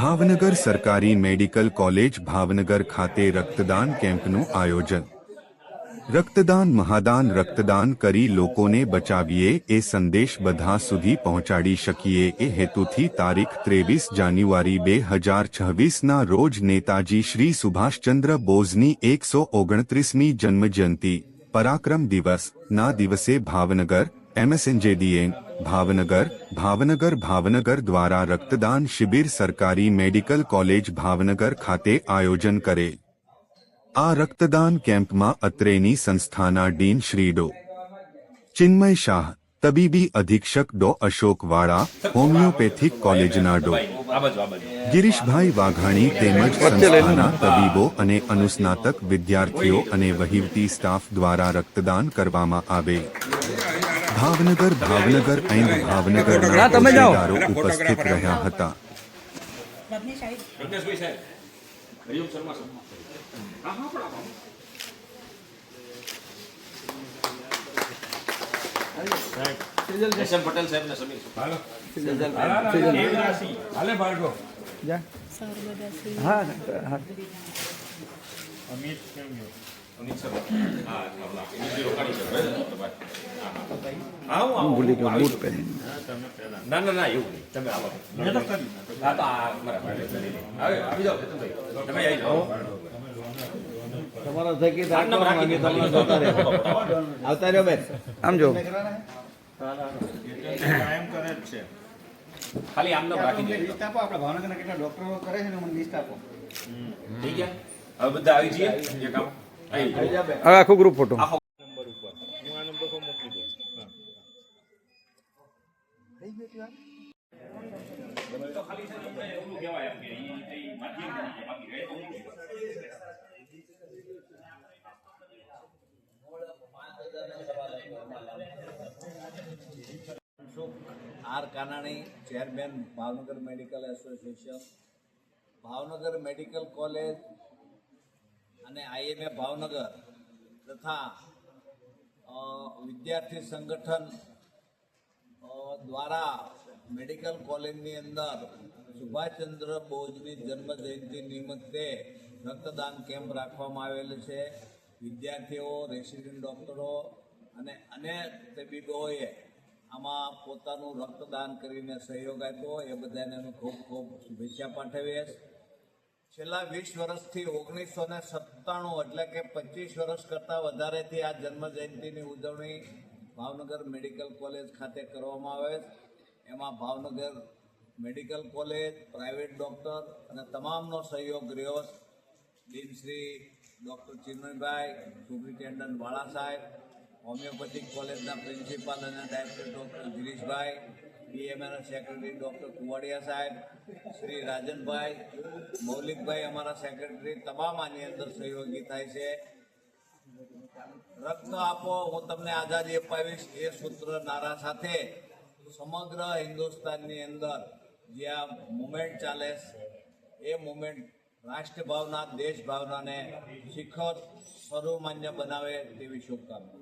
ભાવનગર સરકારી medical college Bhavnagar ખાતે રક્તદાન કેમ્પનું આયોજન. રક્તદાન, મહાદાન, રક્તદાન કરી લોકોને બચાવીએ એ સંદેશ બધા સુધી પહોંચાડી શકીએ એ હેતુથી તારીખ ત્રેવીસ જાન્યુઆરી બે હજાર છવ્વીસના રોજ નેતાજી શ્રી સુભાષચંદ્ર બોઝની એકસો ઓગણત્રીસમી જન્મજયંતિ, પરાક્રમ દિવસ, ના દિવસે ભાવનગર એમએસએનજેડીએન ભાવનગર ભાવનગર ભાવનગર દ્વારા રક્તદાન શિબિર સરકારી મેડિકલ કોલેજ ભાવનગર ખાતે આયોજન કરે. આ રક્તદાન કેમ્પમાં અત્રેની સંસ્થાના ડીન શ્રી ડો. ચિન્મય શાહ, તબીબી અધિક્ષક ડો અશોક વાળા, હોમિયોપેથિક કોલેજના ડો. ગિરીશભાઈ વાઘાણી તેમજ સંસ્થાના તબીબો અને અનુસ્નાતક વિદ્યાર્થીઓ અને વહીવટી સ્ટાફ દ્વારા રક્તદાન કરવામાં આવે. ભાવનગર ભાવનગર એન્ડ ભાવનગરના ના, તમે જાઓ. હોદ્દેદારો ઉપસ્થિત રહ્યા હતા રજનીશભાઈ સાહેબ હરિઓમ શર્મા સાહેબ હા હા પણ આવો. એસ એમ પટેલ સાહેબ ને સમીર હાલે ભાર્ગવ જા હા હા અમિત સર હા હમણાં બીજી રોકાણી છે બરાબર? હા, હા. હા હું આવું. ભૂલી ગયો આવી બૂટ પહેરીને ના ના ના એવું નહીં તમે આવો હા તો આ બરાબર હવે આવી જાઓ ચેતનભાઈ. તમે આવી જાઓ તમારો થકી આમ નામ રાખી દે, તમને જોતા રહેજો. આવતા રહ્યો બેન આમ જો ખાલી આમ નામ રાખી દે લિસ્ટ આપો આપણા ભાવનગરના કેટલા ડોક્ટરો કરે છે ને મને લિસ્ટ આપો થઈ ગયા હવે બધા આવી જઈએ એક આમ હવે આખો group photo R Kanani chairman Bhavnagar medical association. Bhavnagar medical college અને આઈએમએ ભાવનગર તથા વિદ્યાર્થી સંગઠન દ્વારા મેડિકલ કોલેજની અંદર સુભાષચંદ્ર બોઝની જન્મ જયંતિ નિમિત્તે રક્તદાન કેમ્પ રાખવામાં આવેલ છે વિદ્યાર્થીઓ, રેસિડેન્ટ ડૉક્ટરો અને અનેક તબીબોએ આમાં પોતાનું રક્તદાન કરીને સહયોગ આપ્યો એ બધાને અમે ખૂબ ખૂબ શુભેચ્છા પાઠવીએ છીએ. છેલ્લા વીસ વર્ષથી ઓગણીસો ને સત્તાણું એટલે કે પચીસ વર્ષ કરતાં વધારેથી આ જન્મ જયંતિની ઉજવણી ભાવનગર મેડિકલ કોલેજ ખાતે કરવામાં આવે છે. એમાં Bhavnagar medical college, private doctor અને તમામનો સહયોગ રહ્યો શ્રી ડૉક્ટર ચિન્મયભાઈ, સુપ્રિન્ટેન્ડન્ટ વાળા સાહેબ, હોમિયોપેથિક કોલેજના પ્રિન્સિપાલ અને ડાયરેક્ટર ડૉક્ટર ગિરીશભાઈ બીએમએના સેક્રેટરી ડૉક્ટર કુવાડિયા સાહેબ, શ્રી રાજનભાઈ, મૌલિકભાઈ અમારા સેક્રેટરી તમામ આની અંદર સહયોગી થાય છે. રક્ત આપો, હું તમને આઝાદી અપાવીશ. એ સૂત્ર નારા સાથે સમગ્ર હિન્દુસ્તાનની અંદર જે આ મુમેન્ટ ચાલે એ મુમેન્ટ રાષ્ટ્રભાવના દેશ ભાવનાને શિખર સર્વમાન્ય બનાવે તેવી શુભકામના.